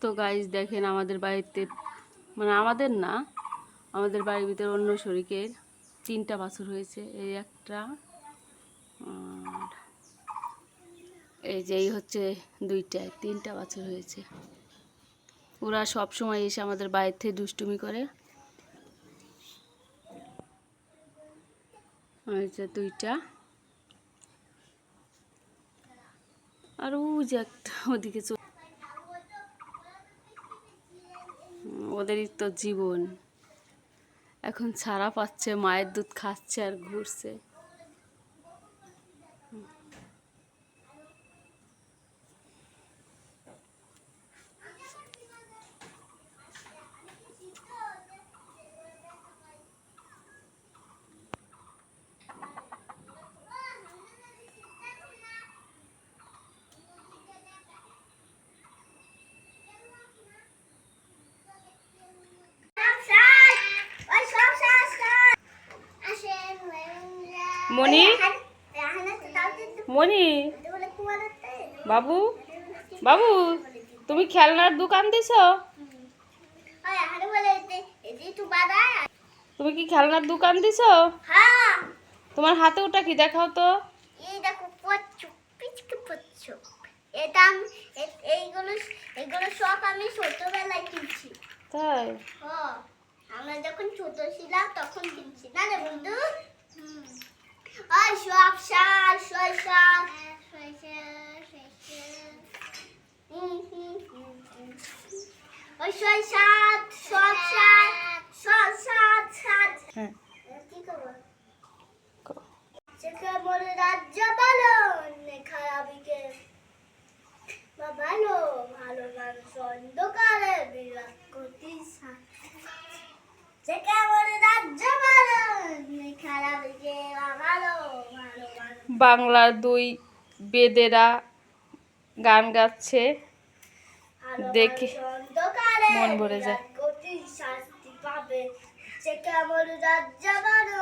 তো গাইজ দেখেন আমাদের বাড়িতে মানে আমাদের না, আমাদের বাড়ির ভিতরে অন্য শরিকের তিনটা বাছুর হয়েছে। এই একটা, আর এই যে এই হচ্ছে দুইটায় তিনটা বাছুর হয়েছে। ওরা সব সময় এসে আমাদের বাড়ির থেকে দুষ্টুমি করে। দুইটা। আর ও যে একটা, ওদিকে ওদেরই তো জীবন। এখন ছাড়া পাচ্ছে মায়ের দুধ খাচ্ছে আর ঘুরছে। মনি মনি বাবু? বাবু, তুমি খেলনার দোকান দিছ? তুমি কি খেলনার দোকান দিছ? তোমার হাতে ওটা কি দেখাও তো? এটা এইগুলো আমি ছোটবেলায় কিনছি তাই আমরা যখন ছোট ছিলাম তখন কিনছি। না রে বন্ধু? ওই সব হুম, হুম। ওই সই শাক সব শাক সব শাক হ্যাঁ কি খবর ক- সেখানে রাজ্য ভালো খারাপিকে বা ভালো ভালো মানুষ অন্ধকারে বিরাট করতে সেখানে বলে রাজ্য ভালো খারাপিকে বা ভালো ভালো মানুষ বাংলার দুই বেদেরা গান গাচ্ছে। দেখে। মন ভরে যায়। শাস্তি পাবে। সে কেমন রাজ্য ভালো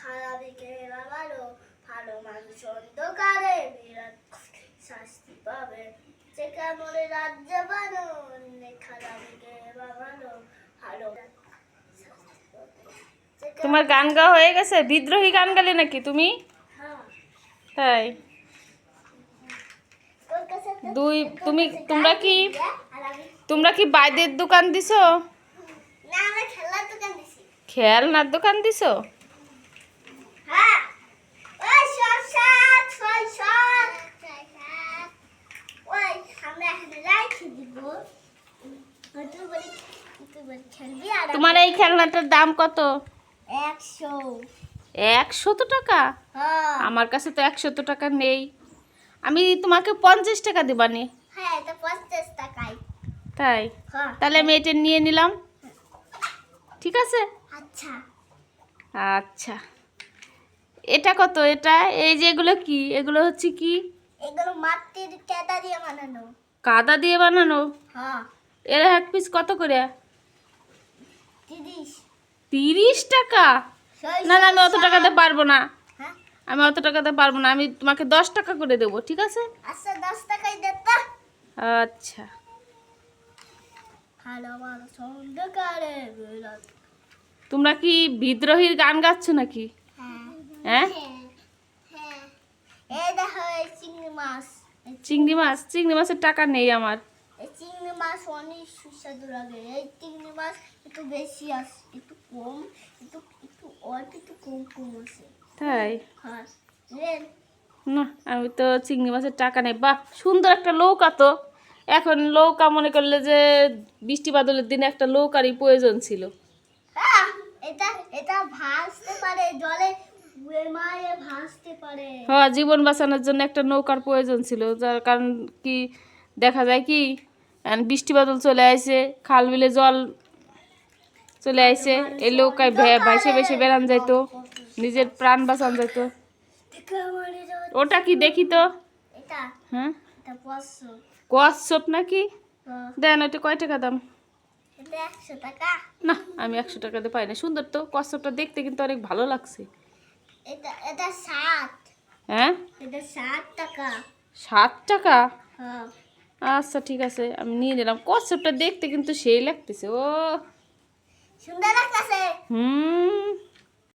খারাপিকে বা ভালো ভালো মানুষ অন্ধকারে বিরাট শাস্তি পাবে। সে কেমন রাজ্য ভালো খারাপিকে তোমার গান গাওয়া হয়ে গেছে? বিদ্রোহী গান গালে নাকি তুমি? তো- দুই, তুমি, তোমরা কি তোমরা কি বাইদের দোকান দিছো? খেলনার দোকান দিছো? হ্যাঁ তোমার এই খেলনাটার দাম কত? একশো। একশত টাকা? হ্যাঁ। আমার কাছে তো একশত টাকা নেই। আমি তোমাকে পঞ্চাশ টাকা দেবানি। হ্যাঁ তাই? হ্যাঁ। তাহলে আমি এটা নিয়ে নিলাম। ঠিক আছে? আচ্ছা। আচ্ছা। এটা কত এটা? এই যে এগুলো কি? এগুলো হচ্ছে কি? এগুলো মাটির কেদা দিয়ে বানানো। কাদা দিয়ে বানানো? হ্যাঁ। এর এক পিস কত করে? তিরিশ। তিরিশ টাকা? না না আমি অত টাকাতে পারব না। হ্যাঁ? আমি অত টাকাতে পারব না। আমি তোমাকে দশ টাকা করে দেবো ঠিক আছে? আচ্ছা দশ আচ্ছা। তোমরা কি বিদ্রোহীর গান গাচ্ছ নাকি? হ্যাঁ। হ্যাঁ? হ্যাঁ। চিংড়ি মাছ। চিংড়ি মাছ চিংড়ি মাছের টাকা নেই আমার। চিংড়ি মাছ অনেক সুস্বাদু লাগে। এই চিংড়ি মাছ একটু বেশি একটু কম একটু অল্প একটু কম কম আছে। তাই? হ্যাঁ। না আমি তো চিংড়ি মাছের টাকা নেই। বাহ সুন্দর একটা নৌকা তো। এখন নৌকা মনে করলে যে বৃষ্টি বাদলের দিনে একটা নৌকারই প্রয়োজন ছিল। হ্যাঁ এটা এটা ভাসতে পারে জলে ভাসতে পারে। হ্যাঁ জীবন বাঁচানোর জন্য একটা নৌকার প্রয়োজন ছিল। যার কারণ কি দেখা যায় কি বৃষ্টি বাদল চলে আসে খাল বিলে জল চলে আসে এই নৌকায় ভে- ভাসে ভেসে বেড়ান যাইতো নিজের প্রাণ বাঁচান যাইতো। ওটা কি দেখি তো? হ্যাঁ? এটা নাকি? দেন ওটা কয় টাকা দাম? টাকা না আমি একশো টাকাতে পাই না সুন্দর তো কচ্ছপটা দেখতে কিন্তু অনেক ভালো লাগছে। এটা এটা সাত হ্যাঁ? টাকা সাত টাকা? হ্যাঁ। আচ্ছা ঠিক আছে আমি নিয়ে নিলাম। কচ্ছপটা দেখতে কিন্তু সেই লাগতেছে ও। সুন্দর লাগতেছে হুম